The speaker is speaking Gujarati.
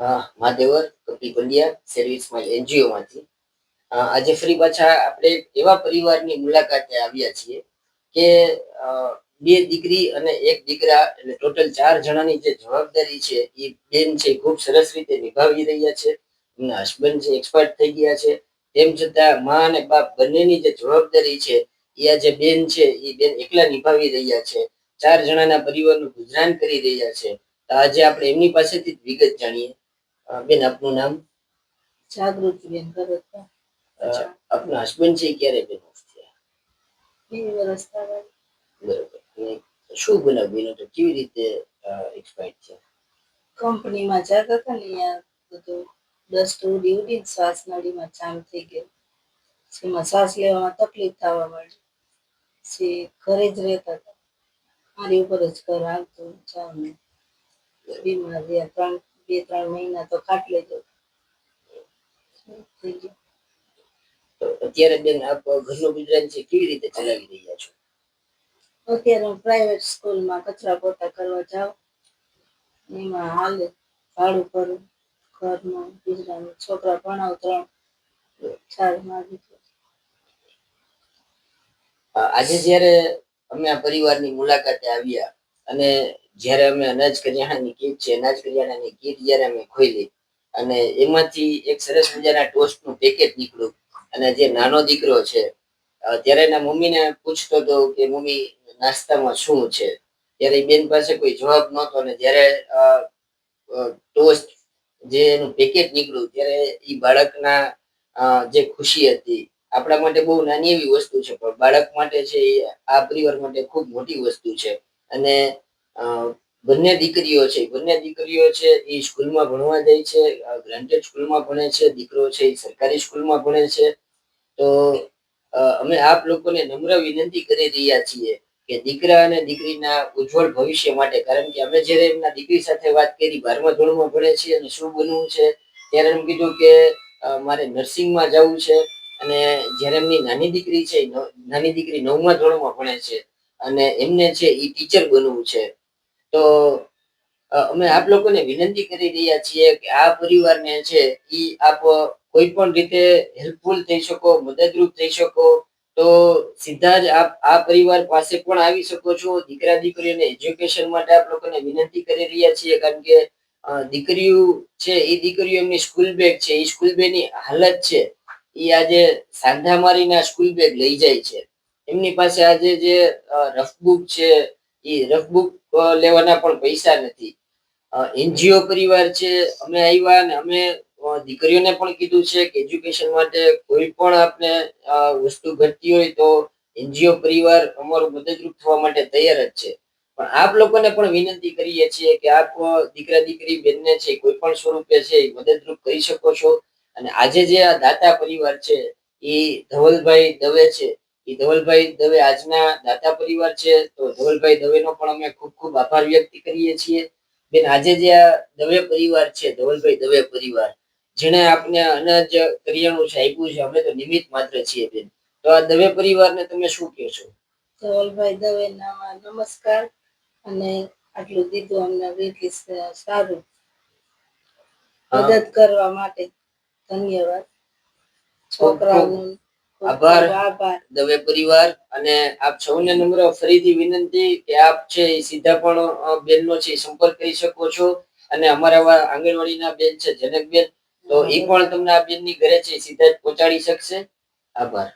મહાદેવર, Kapil Pandya service mile NGO માંથી. આજે ફરી પાછા આપણે એવા પરિવારની મુલાકાતે આવ્યા છીએ કે બે દીકરી અને એક દીકરા, એટલે ટોટલ ચાર જણાની જે જવાબદારી છે, એ બેન છે ખૂબ સરસ રીતે નિભાવી રહ્યા છે. એમના હસબન્ડ છે એક્સપર્ટ થઈ ગયા છે. તેમ છતાં મા અને બાપ બંનેની જે જવાબદારી છે, એ આ જે બેન છે, એ બેન એકલા નિભાવી રહ્યા છે. ચાર જણાના પરિવારનું ગુજરાન કરી રહ્યા છે. આજે આપણે એમની પાસેથી જ વિગત જાણીએ. બેન આપનું નામ? જાગૃતિ બેન ભરતભાઈ. આપના હસબન્ડ છે ક્યારે બેન થયા? બે વર્ષ થયા. બરોબર. શું બનાવ બન્યો તો કેવી રીતે એક્સપાયર છે કંપનીમાં જતા હતા ને અહીંયા બધું ડસ્ટ ઉડી ઉડીને શ્વાસ નળીમાં જામ થઈ ગયો. એમાં શ્વાસ લેવામાં તકલીફ થવા માંડી. છે ઘરે જ રહેતા હતા. મારી ઉપર જ ઘર આવતું જામ બીમાર રહ્યા ત્રણ બે ત્રણ મહિના તો ખાટ જ હતા. થઈ ગયું તો અત્યારે બેન આપ ઘરનું ગુજરાન છે કેવી રીતે ચલાવી રહ્યા છો? અત્યારે હું પ્રાઇવેટ સ્કૂલમાં કચરા પોતા કરવા જાઉં. એમાં હાલ ભાડું ભરું ઘરનું ગુજરાન છોકરા ભણાવ ત્રણ ચાર મારી આજે જ્યારે અમે આ પરિવારની મુલાકાતે આવ્યા અને જ્યારે અમે અનાજ કરિયાણાની કીટ છે, અનાજ કરિયાણાની કીટ જ્યારે અમે ખોલી અને એમાંથી એક સરસ મજાના ટોસ્ટનું પેકેટ નીકળ્યું. અને જે નાનો દીકરો છે ત્યારે એના મમ્મીને પૂછતો હતો કે, મમ્મી, નાસ્તામાં શું છે? ત્યારે બેન પાસે કોઈ જવાબ નહોતો અને જ્યારે ટોસ્ટ જે એનું પેકેટ નીકળ્યું, ત્યારે એ બાળકના જે ખુશી હતી. આપણા માટે બહુ નાની એવી વસ્તુ છે, પણ બાળક માટે છે એ આ પરિવાર માટે ખૂબ મોટી વસ્તુ છે. અને બંને દીકરીઓ છે. બંને દીકરીઓ છે એ સ્કૂલમાં ભણવા જાય છે ગ્રાન્ટેડ સ્કૂલમાં ભણે છે, દીકરો છે એ સરકારી સ્કૂલમાં ભણે છે. તો અમે આપ લોકોને નમ્ર વિનંતી કરી રહ્યા છીએ કે દીકરા અને દીકરીના ઉજ્જવળ ભવિષ્ય માટે, કારણ કે અમે જ્યારે એમના દીકરી સાથે વાત કરી, બારમા ધોરણમાં ભણે છે અને શું બનવું છે, ત્યારે એમ કીધું કે મારે નર્સિંગમાં જવું છે અને જ્યારે એમની નાની દીકરી છે નાની દીકરી નવમા ધોરણમાં ભણે છે અને એમને છે એ ટીચર બનવું છે. તો અમે આપ લોકોને વિનંતી કરી રહ્યા છીએ કે આ પરિવારને છે એ આપ કોઈ પણ રીતે હેલ્પફુલ થઈ શકો, મદદરૂપ થઈ શકો, તો સીધા જ આપ, આ પરિવાર પાસે પણ આવી શકો છો. દીકરા દીકરીઓને એજ્યુકેશન માટે આપ લોકોને વિનંતી કરી રહ્યા છીએ, કારણ કે દીકરીઓ છે એ દીકરીઓ એમની સ્કૂલ બેગ છે એ સ્કૂલ બેગની હાલત છે. એ આજે સાંધા મારીને સ્કૂલ બેગ લઈ જાય છે. એમની પાસે આજે જે રફબુક છે, એ રફબુક લેવાના પણ પૈસા નથી. એનજીઓ પરિવાર છે, અમે આવ્યા અને અમે દીકરીઓને પણ કીધું છે કે એજ્યુકેશન માટે કોઈ પણ આપને વસ્તુ ઘટતી હોય તો એનજીઓ પરિવાર અમારું મદદરૂપ થવા માટે તૈયાર જ છે. પણ આપ લોકોને પણ વિનંતી કરીએ છીએ કે આપ દીકરા દીકરી બેનને છે, કોઈ પણ સ્વરૂપે છે મદદરૂપ કરી શકો છો. અને આજે જે આ દાતા પરિવાર છે, એ ધવલભાઈ દવે છે એ ધવલભાઈ દવે આજના દાતા પરિવાર છે તો ધવલભાઈ દવેનો પણ અમે ખૂબ ખૂબ આભાર વ્યક્ત કરીએ છીએ. બેન આજે જે આ દવે પરિવાર છે ધવલભાઈ દવે પરિવાર જેણે આપને અનાજ કરિયાણું છે આપ્યું છે અમે તો નિમિત્ત માત્ર છીએ બેન. તો આ દવે પરિવારને તમે શું કહેશો ધવલભાઈ દવે નામાં નમસ્કાર અને આટલું દીધું અમને વેથી સારું. મદદ કરવા માટે ધન્યવાદ. છોકરાઓનું આભાર. દવે પરિવાર અને આપ સૌને નમ્ર ફરીથી વિનંતી કે આપ છે એ સીધા પણ બેનનો છે સંપર્ક કરી શકો છો. અને અમારા આંગણવાડીના બેન છે જનકબેન તો એ પણ તમને આ બેનની ઘરે છે સીધા જ પહોંચાડી શકશે. આભાર.